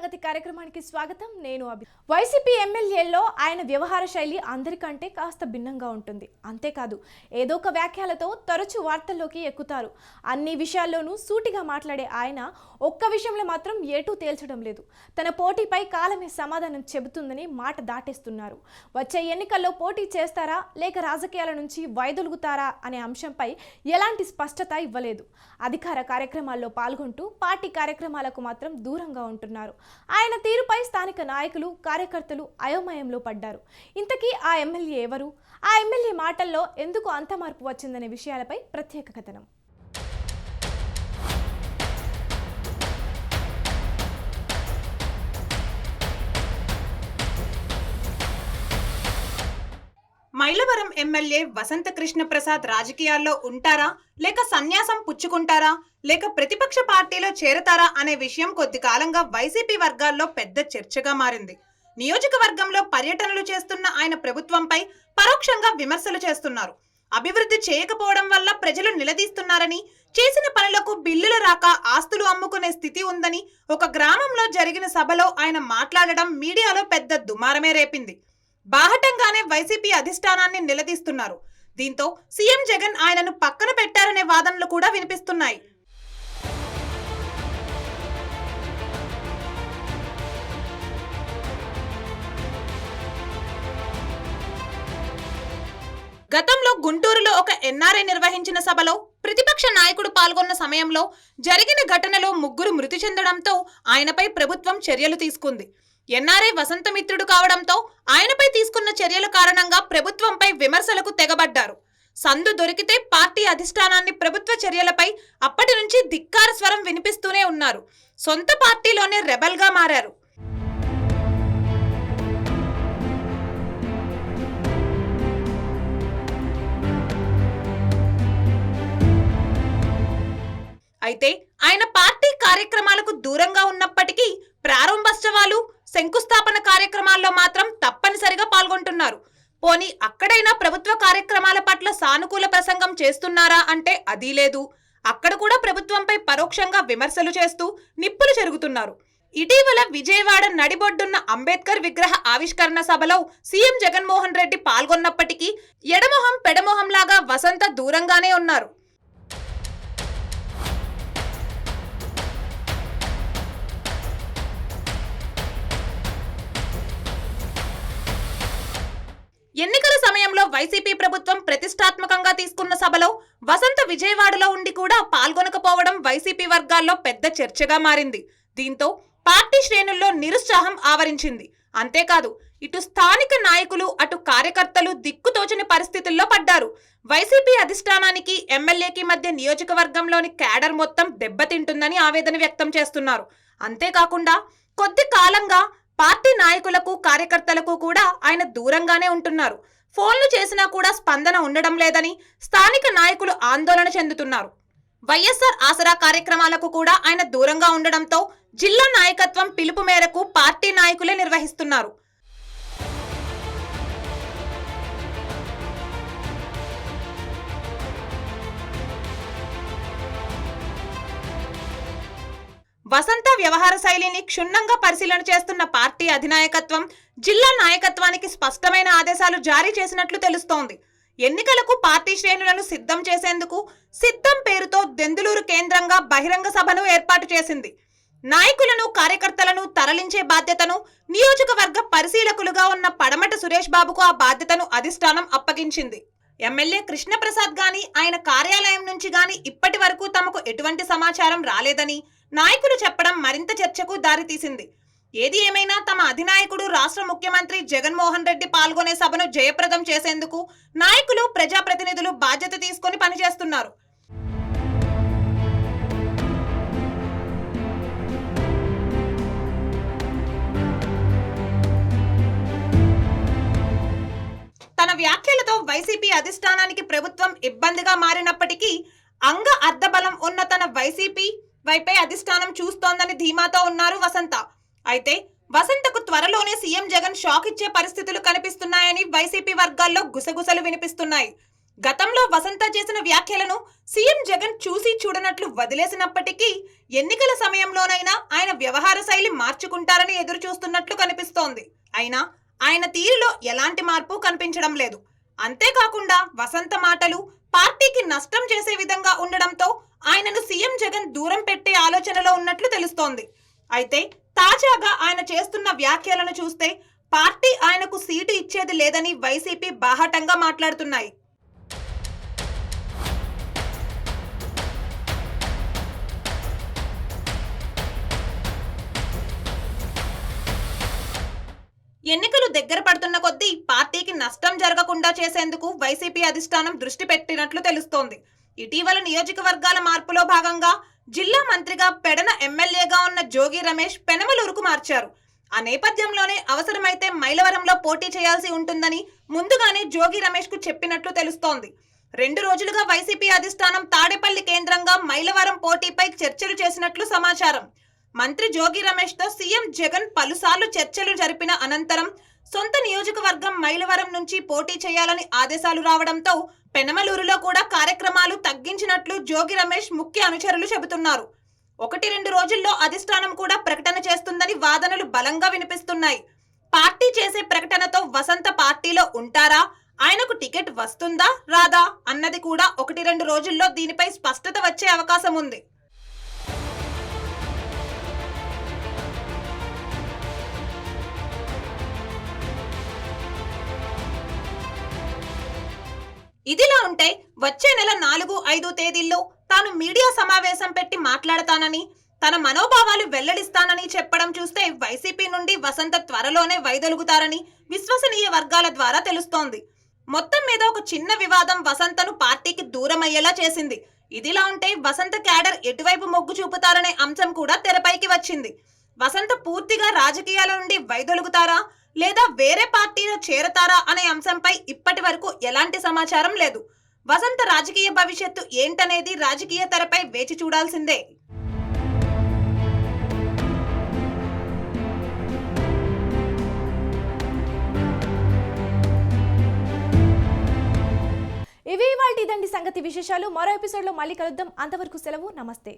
సంగతి కార్యక్రమానికి స్వాగతం. నేను అభి వైసీపీ ఎమ్మెల్యేల్లో ఆయన వ్యవహార శైలి అందరికంటే కాస్త భిన్నంగా ఉంటుంది. అంతేకాదు ఏదో ఒక వ్యాఖ్యలతో తరచూ వార్తల్లోకి ఎక్కుతారు. అన్ని విషయాల్లోనూ సూటిగా మాట్లాడే ఆయన ఒక్క విషయంలో మాత్రం ఏటూ తేల్చడం లేదు. తన పోటీపై కాలమే సమాధానం చెబుతుందని మాట దాటేస్తున్నారు. వచ్చే ఎన్నికల్లో పోటీ చేస్తారా లేక రాజకీయాల నుంచి వైదొలుగుతారా అనే అంశంపై ఎలాంటి స్పష్టత ఇవ్వలేదు. అధికార కార్యక్రమాల్లో పాల్గొంటూ పార్టీ కార్యక్రమాలకు మాత్రం దూరంగా ఉంటున్నారు. ఆయన తీరుపై స్థానిక నాయకులు కార్యకర్తలు అయోమయంలో పడ్డారు. ఇంతకీ ఆ ఎమ్మెల్యే ఎవరు? ఆ ఎమ్మెల్యే మాటల్లో ఎందుకు అంత మార్పు వచ్చిందనే విషయాలపై ప్రత్యేక కథనం. మైలవరం ఎమ్మెల్యే వసంత కృష్ణ ప్రసాద్ రాజకీయాల్లో ఉంటారా? లేక సన్యాసం పుచ్చుకుంటారా? లేక ప్రతిపక్ష పార్టీలో చేరతారా అనే విషయం కొద్ది కాలంగా వైసీపీ వర్గాల్లో పెద్ద చర్చగా మారింది. నియోజకవర్గంలో పర్యటనలు చేస్తున్న ఆయన ప్రభుత్వంపై పరోక్షంగా విమర్శలు చేస్తున్నారు. అభివృద్ధి చేయకపోవడం వల్ల ప్రజలు నిలదీస్తున్నారని చేసిన పనులకు బిల్లులు రాక ఆస్తులు అమ్ముకునే స్థితి ఉందని ఒక గ్రామంలో జరిగిన సభలో ఆయన మాట్లాడడం మీడియాలో పెద్ద దుమారమే రేపింది. బాహటంగానే వైసీపీ అధిష్టానాన్ని నిలదీస్తున్నారు. దీంతో సీఎం జగన్ ఆయనను పక్కన పెట్టారనే వాదనలు కూడా వినిపిస్తున్నాయి. గతంలో గుంటూరులో ఒక ఎన్ఆర్ఐ నిర్వహించిన సభలో ప్రతిపక్ష నాయకుడు పాల్గొన్న సమయంలో జరిగిన ఘటనలో ముగ్గురు మృతి చెందడంతో ఆయనపై ప్రభుత్వం చర్యలు తీసుకుంది. ఎన్ఆర్ఐ వసంతమిత్రుడు కావడంతో ఆయనపై తీసుకున్న చర్యల కారణంగా ప్రభుత్వంపై విమర్శలకు తెగబడ్డారు. సందు దొరికితే పార్టీ అధిష్టానాన్ని ప్రభుత్వ చర్యలపై అప్పటి నుంచి ధిక్కార స్వరం వినిపిస్తూనే ఉన్నారు. సొంత పార్టీలోనే రెబల్గా మారారు. అయితే ఆయన పార్టీ కార్యక్రమాలకు దూరంగా ఉన్నప్పటికీ ప్రారంభోత్సవాలు శంకుస్థాపన కార్యక్రమాల్లో మాత్రం తప్పనిసరిగా పాల్గొంటున్నారు. పోనీ అక్కడైనా ప్రభుత్వ కార్యక్రమాల పట్ల సానుకూల ప్రసంగం చేస్తున్నారా అంటే అదీ లేదు. అక్కడ కూడా ప్రభుత్వంపై పరోక్షంగా విమర్శలు చేస్తూ నిప్పులు జరుగుతున్నారు. ఇటీవల విజయవాడ నడిబొడ్డున్న అంబేద్కర్ విగ్రహ ఆవిష్కరణ సభలో సీఎం జగన్మోహన్ రెడ్డి పాల్గొన్నప్పటికీ ఎడమొహం పెడమొహంలాగా వసంత దూరంగానే ఉన్నారు. ఎన్నికల సమయంలో వైసీపీ ప్రభుత్వం ప్రతిష్టాత్మకంగా తీసుకున్న సభలో వసంత విజయవాడలో ఉండి కూడా పాల్గొనకపోవడం వైసీపీ వర్గాల్లో పెద్ద చర్చగా మారింది. దీంతో పార్టీ శ్రేణుల్లో నిరుత్సాహం ఆవరించింది. అంతేకాదు ఇటు స్థానిక నాయకులు అటు కార్యకర్తలు దిక్కుతోచని పరిస్థితుల్లో పడ్డారు. వైసీపీ అధిష్టానానికి ఎమ్మెల్యేకి మధ్య నియోజకవర్గంలోని క్యాడర్ మొత్తం దెబ్బతింటుందని ఆవేదన వ్యక్తం చేస్తున్నారు. అంతేకాకుండా కొద్ది కాలంగా పార్టీ నాయకులకు కార్యకర్తలకు కూడా ఆయన దూరంగానే ఉంటున్నారు. ఫోన్లు చేసినా కూడా స్పందన ఉండడం లేదని స్థానిక నాయకులు ఆందోళన చెందుతున్నారు. వైఎస్ఆర్ ఆసరా కార్యక్రమాలకు కూడా ఆయన దూరంగా ఉండడంతో జిల్లా నాయకత్వం పిలుపు మేరకు పార్టీ నాయకులే నిర్వహిస్తున్నారు. వసంత వ్యవహార శైలిని క్షుణ్ణంగా పరిశీలన చేస్తున్న పార్టీ అధినాయకత్వం జిల్లా నాయకత్వానికి స్పష్టమైన ఆదేశాలు జారీ చేసినట్లు తెలుస్తోంది. ఎన్నికలకు పార్టీ శ్రేణులను సిద్ధం చేసేందుకు సిద్ధం పేరుతో దెందులూరు కేంద్రంగా బహిరంగ సభను ఏర్పాటు చేసింది. నాయకులను కార్యకర్తలను తరలించే బాధ్యతను నియోజకవర్గ పరిశీలకులుగా ఉన్న పడమట సురేష్ బాబుకు ఆ బాధ్యతను అధిష్టానం అప్పగించింది. ఎమ్మెల్యే కృష్ణప్రసాద్ గాని ఆయన కార్యాలయం నుంచి గాని ఇప్పటి వరకు తమకు ఎటువంటి సమాచారం రాలేదని నాయకులు చెప్పడం మరింత చర్చకు దారితీసింది ఏది ఏమైనా తమ అధినాయకుడు రాష్ట్ర ముఖ్యమంత్రి జగన్మోహన్ రెడ్డి పాల్గొనే సభను జయప్రదం చేసేందుకు నాయకులు ప్రజాప్రతినిధులు బాధ్యత తీసుకొని పనిచేస్తున్నారు. తన వ్యాఖ్యలతో వైసీపీ అధిష్టానానికి ప్రభుత్వం ఇబ్బందిగా మారినప్పటికీ అంగ అర్ధబలం ఉన్న తన వైసీపీ వైపే అధిష్టానం చూస్తోందని ధీమాతో ఉన్నారు వసంత. అయితే వసంతకు త్వరలోనే సీఎం జగన్ షాక్ ఇచ్చే పరిస్థితులు కనిపిస్తున్నాయని వైసీపీ వర్గాల్లో గుసగుసలు వినిపిస్తున్నాయి. గతంలో వసంత చేసిన వ్యాఖ్యలను సీఎం జగన్ చూసి చూడనట్లు వదిలేసినప్పటికీ ఎన్నికల సమయంలోనైనా ఆయన వ్యవహార శైలి మార్చుకుంటారని ఎదురు చూస్తున్నట్లు కనిపిస్తోంది. అయినా ఆయన తీరులో ఎలాంటి మార్పు కనిపించడం లేదు. అంతేకాకుండా వసంత మాటలు పార్టీకి నష్టం చేసే విధంగా ఉండడంతో జగన్ దూరం పెట్టే ఆలోచనలో ఉన్నట్లు తెలుస్తోంది. అయితే తాజాగా ఆయన చేస్తున్న వ్యాఖ్యలను చూస్తే పార్టీ ఆయనకు సీటు ఇచ్చేది లేదని వైసీపీ బాహటంగా మాట్లాడుతున్నాయి. ఎన్నికలు దగ్గర పడుతున్న కొద్దీ పార్టీకి నష్టం జరగకుండా చేసేందుకు వైసీపీ అధిష్టానం దృష్టి పెట్టినట్లు తెలుస్తోంది. ఇటీవల నియోజకవర్గాల మార్పులో భాగంగా జిల్లా మంత్రిగా పెడన ఎమ్మెల్యేగా ఉన్న జోగి రమేష్ పెనమలూరుకు మార్చారు. ఆ నేపథ్యంలోనే అవసరమైతే మైలవరంలో పోటీ చేయాల్సి ఉంటుందని ముందుగానే జోగి రమేష్కు చెప్పినట్లు తెలుస్తోంది. రెండు రోజులుగా వైసీపీ అధిష్టానం తాడేపల్లి కేంద్రంగా మైలవరం పోటీపై చర్చలు చేసినట్లు సమాచారం. మంత్రి జోగి రమేష్తో సీఎం జగన్ పలుసార్లు చర్చలు జరిపిన అనంతరం సొంత నియోజకవర్గం మైలవరం నుంచి పోటీ చేయాలని ఆదేశాలు రావడంతో పెనమలూరులో కూడా కార్యక్రమాలు తగ్గించినట్లు జోగి రమేష్ ముఖ్య అనుచరులు చెబుతున్నారు. ఒకటి రెండు రోజుల్లో అధిష్టానం కూడా ప్రకటన చేస్తుందని వాదనలు బలంగా వినిపిస్తున్నాయి. పార్టీ చేసే ప్రకటనతో వసంత పార్టీలో ఉంటారా? ఆయనకు టికెట్ వస్తుందా? రాదా? అన్నది కూడా ఒకటి రెండు రోజుల్లో దీనిపై స్పష్టత వచ్చే అవకాశం ఉంది. ఇదిలా ఉంటే వచ్చే నెల నాలుగు ఐదు తేదీల్లో తాను మీడియా సమావేశం పెట్టి మాట్లాడతానని తన మనోభావాలు వెల్లడిస్తానని చెప్పడం చూస్తే వైసీపీ నుండి వసంత త్వరలోనే వైదొలుగుతారని విశ్వసనీయ వర్గాల ద్వారా తెలుస్తోంది. మొత్తం మీద ఒక చిన్న వివాదం వసంతను పార్టీకి దూరం అయ్యేలా చేసింది. ఇదిలా ఉంటే వసంత క్యాడర్ ఎటువైపు మొగ్గు చూపుతారనే అంశం కూడా తెరపైకి వచ్చింది. వసంత పూర్తిగా రాజకీయాల నుండి వైదొలుగుతారా? లేదా వేరే పార్టీలో చేరతారా అనే అంశంపై ఇప్పటి వరకు ఎలాంటి సమాచారం లేదు. వసంత రాజకీయ భవిష్యత్తు ఏంటనేది రాజకీయ తెరపై వేచి చూడాల్సిందే. ఇవి వాళ్ళ ఇదండి సంగతి విశేషాలు. మరో ఎపిసోడ్లో మళ్ళీ కలుద్దాం. అంతవరకు సెలవు. నమస్తే.